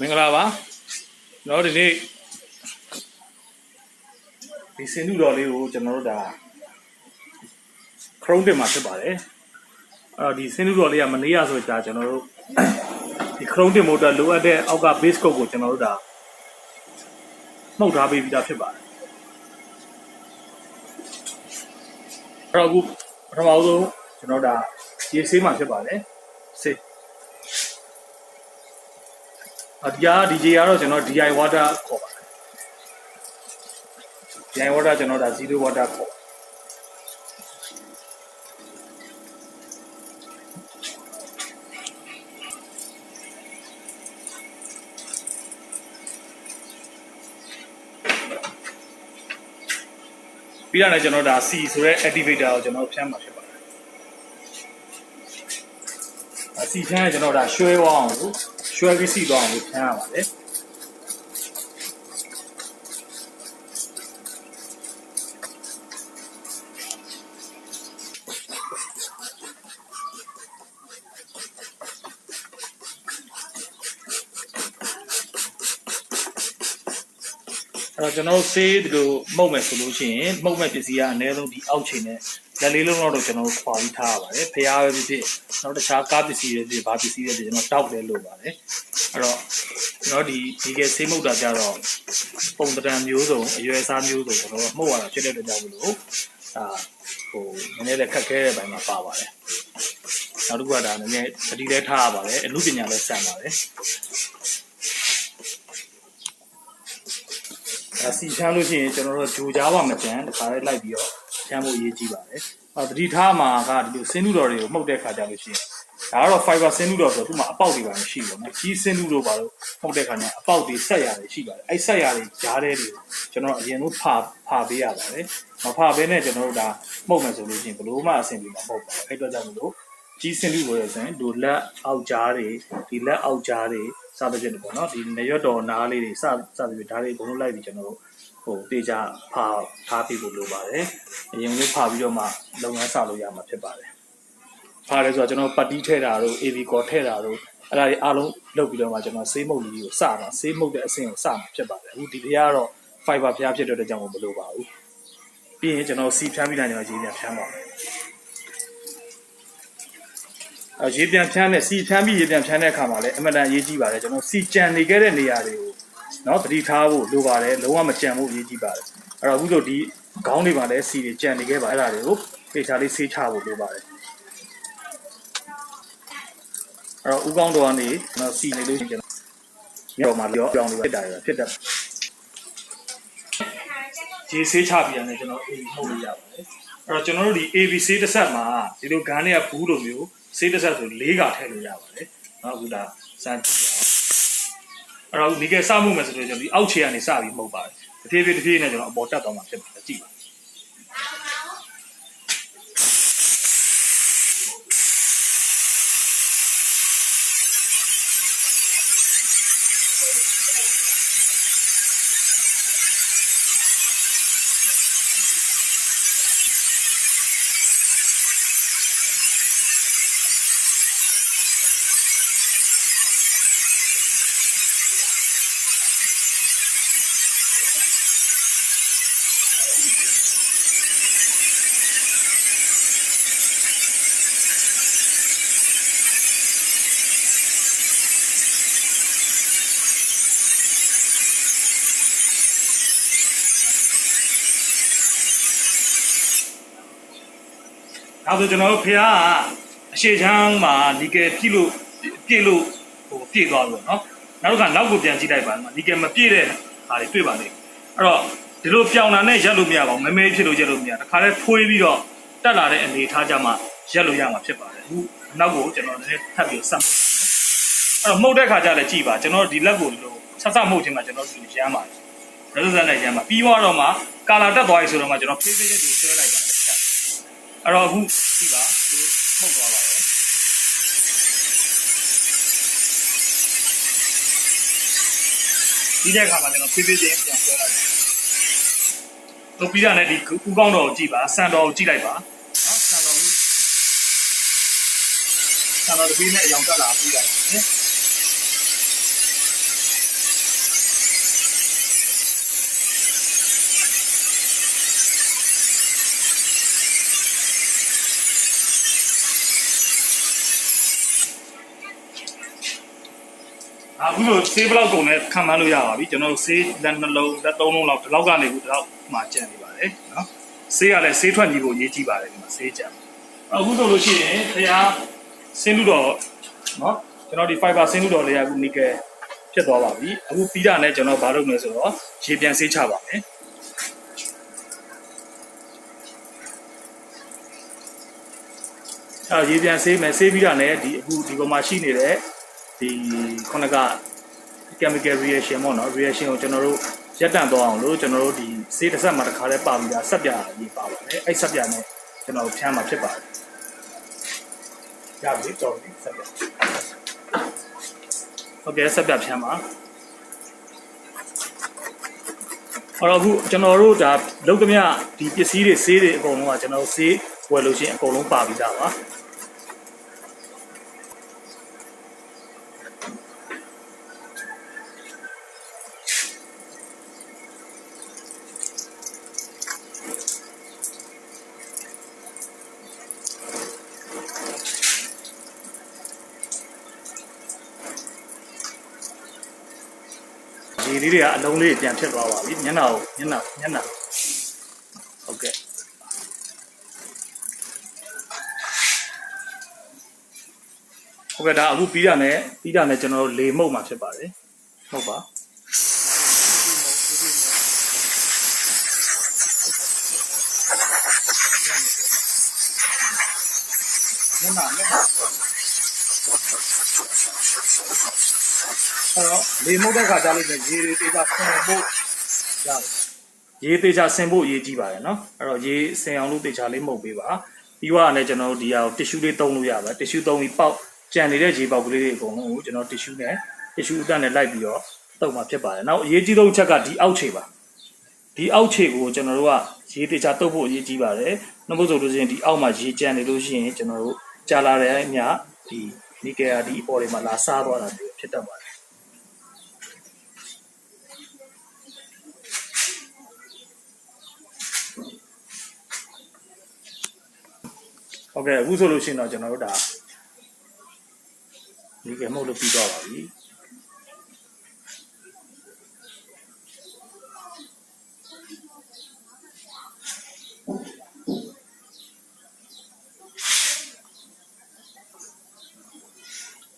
မင်္ဂလာပါကျွန်တော်တို့ဒီနေ့ဒီစင်တူတော်လေးကိုကျွန်တော်တို့ဒါခရုံးတင်မှာဖြစ်ပါတယ်အဲ့တော့ဒီစင်တူတော်လေးကမနေရဆိုကြကျွန်တော်တို့ဒီခရုံးတင်မို့အတွက်လိုအပ်တဲ့အောက်က base code ကိုကျွန်တော်တို့ဒါမှုတ်ထားပေးပြီးသားဖြစ်ပါတယ်အဲ့တော့အခုပထမဆုံးကျွန်တော်တို့ဒါရေဆေးမှာဖြစ်ပါတယ်ဆေးအ ဒီက DJ ကတော့ကျွန်တော် DI water ခေါ်ပါတယ် DI water ကျွန်တော်ဒါ0 water ခေါ်ပြီးတော့လည်းကျွန်တော်ဒါ C ဆိုတဲ့ activator ကိုကျွန်တော်ဖြန်းမှာဖြစ်ပါတယ်အစီဖြန်းကကျွန်တော်ဒါရွှဲဝအောင်လို့ ရွှဲပြီးစီသွားအောင်လို့ဖြန်းရပါတယ်အဲ့တော့ကျွန်တော်တို့ဆေးဒီလိုမှုတ်မယ်ဆိုလို့ရှိရင်မှုတ်မဲ့ပစ္စည်းကအနည်းဆုံးဒီအောက်ချိန်နဲ့ လက်လေးလုံးတော့ကျွန်တော်တို့ခွာပြီးထားရပါတယ်ဖျားပဲဖြစ်ဖြစ်နောက်တခြားကားပစ္စည်းတွေဖြစ်ဘာပစ္စည်းတွေဖြစ်ကျွန်တော်တောက်တယ်လို့ပါတယ်အဲ့တော့ကျွန်တော်ဒီဒီကဆေးမှုတ်တာကြတော့ပုံတံမျိုးစုံအရွယ်အစားမျိုးစုံကျွန်တော်မှုတ်ရတာဖြစ်တဲ့အတွက်ကြောင့်မလို့အာဟိုနည်းနည်းလေးခက်ခဲတဲ့ဘက်မှာပါပါတယ်နောက်တစ်ခုကဒါနည်းနည်းသတိလဲထားရပါတယ်အမှုပညာလည်းစံပါတယ်အစီချမ်းလို့ရှိရင်ကျွန်တော်တို့ဂျိုကြားပါမကြမ်းတခါလေးလိုက်ပြီးတော့ ချမ်းဖို့အရေးကြီးပါတယ်။အော်တတိထားမှာကဒီလိုစင်းနုတော်တွေကိုမှုတ်တဲ့ခါကြလို့ရှိရင်ဒါကတော့ fiber စင်းနုတော်ဆိုတော့သူ့မှာအပေါက်တွေပါမရှိဘူးနော်။ကြီးစင်းနုတို့ပါလို့မှုတ်တဲ့ခါကျအပေါက်တွေဆက်ရတယ်ရှိပါတယ်။အဲ့ဆက်ရတွေကြားတဲ့တွေကိုကျွန်တော်အရင်ဆုံးဖာဖာပေးရပါတယ်။မဖာဘဲနဲ့ကျွန်တော်တို့ဒါမှုတ်မယ်ဆိုလို့ရှိရင်ဘလို့မှအဆင်ပြေမှာမဟုတ်ပါဘူး။အဲ့တော့ကြောင့်မလို့ကြီးစင်းနုလို့ရဆိုရင်ဒီလက်အောက်ကြားတွေဒီလက်အောက်ကြားတွေစသဖြင့်ပေါ့နော်ဒီနေရွက်တော်နားလေးတွေစစသဖြင့်ဒါတွေဘုံလုံးလိုက်ပြီးကျွန်တော်တို့ ဟိုတေချာဖာထားပြီးလို့လိုပါတယ်။အရင်ကဖာပြီးတော့မှလုပ်ငန်းစလို့ရမှာဖြစ်ပါတယ်။ဖာလဲဆိုတော့ကျွန်တော်ပတ်တီးထဲတာတို့ AV ကော်ထဲတာတို့အဲ့ဒါတွေအားလုံးလုပ်ပြီးတော့မှကျွန်တော်ဆေးမုတ်လေးကိုစတာဆေးမုတ်တဲ့အဆင့်ကိုစမှာဖြစ်ပါတယ်။အခုဒီဖျားကတော့ fiber ဖျားဖြစ်တဲ့အတွက်ကြောင့်မလိုပါဘူး။ပြီးရင်ကျွန်တော်စီဖြန်းပြီးတိုင်းကျွန်တော်ရေးပြန်ဖြန်းပါမယ်။အဲရေးပြန်ဖြန်းတဲ့စီဖြန်းပြီးရေးပြန်ဖြန်းတဲ့အခါမှာလည်းအမှန်တန်အရေးကြီးပါတယ်ကျွန်တော်စီကြံနေခဲ့တဲ့နေရာတွေကို နော်သတိထားဖို့လိုပါတယ်လုံးဝမကြံဖို့အရေးကြီးပါတယ်အဲ့တော့အခုတို့ဒီခေါင်းတွေမှာလည်းစီတွေကြံနေခဲ့ပါအဲ့ဒါတွေကိုပေချာလေးဆေးချဖို့လိုပါတယ်အဲ့တော့ဥကောင်းတော်ကနေကျွန်တော်စီနေလို့ရှိရင်ကျွန်တော်ညော်မှာရောပြောင်းလို့ဖြစ်တာရဖြစ်တယ်ဂျေဆေးချပြီးရတယ်ကျွန်တော်အေးမှုတ်လို့ရပါတယ်အဲ့တော့ကျွန်တော်တို့ဒီ ABC တစ်ဆက်မှာဒီလိုဂန်းတွေကဘူးလိုမျိုးဆေးတစ်ဆက်ဆို၄ကထည့်လို့ရပါတယ်နော်အခုဒါစမ်းကြည့်အောင် အဲ့တော့ဒီကစမှုမယ်ဆိုတော့ကျွန်တော်ဒီအောက်ခြေကနေစပြီးမှုတ်ပါတယ်တဖြည်းဖြည်းတဖြည်းနဲ့ကျွန်တော်အပေါ်တက်သွားမှာဖြစ်ပါတယ်ကြည့်ပါ ဒါဆိုကျွန်တော်တို့ဖះကအရှိချမ်းမှာဒီကယ်ပြည့်လို့ပြည့်လို့ဟိုပြည့်သွားပြီပေါ့နော်နောက်တစ်ခါနောက်ကိုပြန်ကြည့်လိုက်ပါဒီကယ်မပြည့်တဲ့ဟာတွေတွေ့ပါလိမ့်အဲ့တော့ဒီလိုပြောင်းတာနဲ့ရက်လို့မရပါဘူးမမဲဖြစ်လို့ရက်လို့မရတခါလဲဖွေးပြီးတော့တက်လာတဲ့အနေထားကြမှာရက်လို့ရမှာဖြစ်ပါတယ်အခုနောက်ကိုကျွန်တော်လည်းထပ်ပြီးဆက်မှုတ်ပါမယ်အဲ့တော့မှုတ်တဲ့ခါကျလည်းကြည့်ပါကျွန်တော်ဒီလက်ကိုဒီလိုဆက်ဆက်မှုတ်ခြင်းမှာကျွန်တော်ဒီရမ်းပါတယ်ရစစနဲ့ရမ်းပါပြီးသွားတော့မှကာလာတက်သွားပြီဆိုတော့မှကျွန်တော်ဖေးဖေးလေးဒီဆွဲလိုက်ပါတယ်ဖြတ် အဲ့တော့အခုကြည့်ပါဒီလိုမှုတ်သွားပါတယ်ဒီတဲ့အခါမှာကျွန်တော်ဖေးဖေးချင်းပြန်ဆွဲလိုက်တယ်တော့ပြီးတာနဲ့ဒီဥကောင်းတော်ကိုကြည့်ပါစံတော်ကိုကြည့်လိုက်ပါနော်စံတော်ကိုစံတော်တစ်ပြီးနဲ့အယောင်တက်လာပြီးလိုက်တယ် အခုဆိုဆေးဘလောက်ကုန်လဲခံမှန်းလို့ရပါပြီကျွန်တော်တို့ဆေးလက်နှလုံးလက်သုံးလုံးလောက်ဒီလောက်ကနေခုဒီလောက်မှကျန်နေပါတယ်နော်ဆေးကလည်းဆေးထွက်ညီဖို့ရေးကြည့်ပါတယ်ဒီမှာဆေးကြံအခုဆိုလို့ရှိရင်တရားစင်းလူတော်နော်ကျွန်တော်ဒီ fiber စင်းလူတော်လေးကအခုနီကယ်ဖြစ်သွားပါပြီအခုပြီးတာနဲ့ကျွန်တော်ဘာလုပ်မလဲဆိုတော့ရေပြန်ဆေးချပါမယ်အဲရေပြန်ဆေးမယ်ဆေးပြီးတာနဲ့ဒီအခုဒီပေါ်မှာရှိနေတဲ့ ဒီခုနက chemical reaction ပေါ့နော် reaction ကိုကျွန်တော်တို့ရပ်တန့်သွားအောင်လို့ကျွန်တော်တို့ဒီဆေးတစ်ဆက်မှာတစ်ခါလဲပါပြီးသားဆက်ပြရေးပါပါတယ်အဲ့ဆက်ပြနဲ့ကျွန်တော်ဖြန်းမှာဖြစ်ပါတယ်ရပြီကြော်ပြီဆက်ပြဟုတ်ကဲ့ဆက်ပြဖြန်းပါအဲ့တော့အခုကျွန်တော်တို့ဒါလုံးသမျှဒီပစ္စည်းတွေဆေးတွေအကုန်လုံးကကျွန်တော်တို့ဆေးဝယ်လို့ရှိရင်အကုန်လုံးပါပြီးသားပါ ဒီလေးတွေကအလုံးလေးပြန်ဖြစ်သွားပါပြီမျက်နှာကိုမျက်နှာမျက်နှာဟုတ်ကဲ့ဟုတ်ကဲ့ဒါအခုပြီးတာနဲ့ပြီးတာနဲ့ကျွန်တော်တို့လေမှုတ်မှာဖြစ်ပါတယ်ဟုတ်ပါမျက်နှာမျက်နှာ အဲ့တော့လေမုတ်တဲ့ခါကြားလို့ရေတွေတေချာဆင်ဖို့ရတယ်ရေတေချာဆင်ဖို့အရေးကြီးပါတယ်နော်အဲ့တော့ရေဆင်အောင်လို့တေချာလေးမှုတ်ပေးပါပြီးတော့လည်းကျွန်တော်တို့ဒီဟာကိုတစ်ရှူးလေးသုံးလို့ရပါတယ်တစ်ရှူးသုံးပြီးပေါက်ကြံနေတဲ့ရေပေါက်ကလေးတွေအကုန်လုံးကိုကျွန်တော်တစ်ရှူးနဲ့တစ်ရှူးအတက်နဲ့လိုက်ပြီးတော့တုပ်မှာဖြစ်ပါတယ်နောက်အရေးကြီးဆုံးချက်ကဒီအောက်ခြေပါဒီအောက်ခြေကိုကျွန်တော်တို့ကရေတေချာတုပ်ဖို့အရေးကြီးပါတယ်နောက်မို့ဆိုလို့ရှိရင်ဒီအောက်မှာရေကြံနေလို့ရှိရင်ကျွန်တော်တို့ကြာလာတဲ့အမြဒီနီကယ်ယာဒီအပေါ်တွေမှာလာစားသွားတာမျိုး ဖြစ်တတ်ပါတယ်ဟုတ်ကဲ့အခုဆိုလို့ရှိရင်တော့ကျွန်တော်တို့ဒါဒီကမှုတ်လို့ပြီးတော့ပါပြီ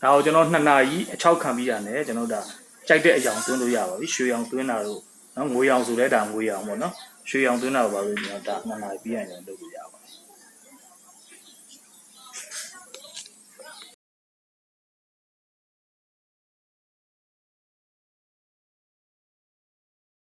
ဒါကိုကျွန်တော်2နာရီအချောက်ခံပြီးရတယ်ကျွန်တော်ဒါကြိုက်တဲ့အယောင်သွင်းလို့ရပါပြီရွှေရောင်သွင်းတာတော့နော်ငွေရောင်ဆိုလဲဒါငွေရောင်ပေါ့နော်ရွှေရောင်သွင်းတာတော့ပါလို့ကျွန်တော်ဒါ2နာရီပြီးရင်လည်းလုပ်လို့ရပါ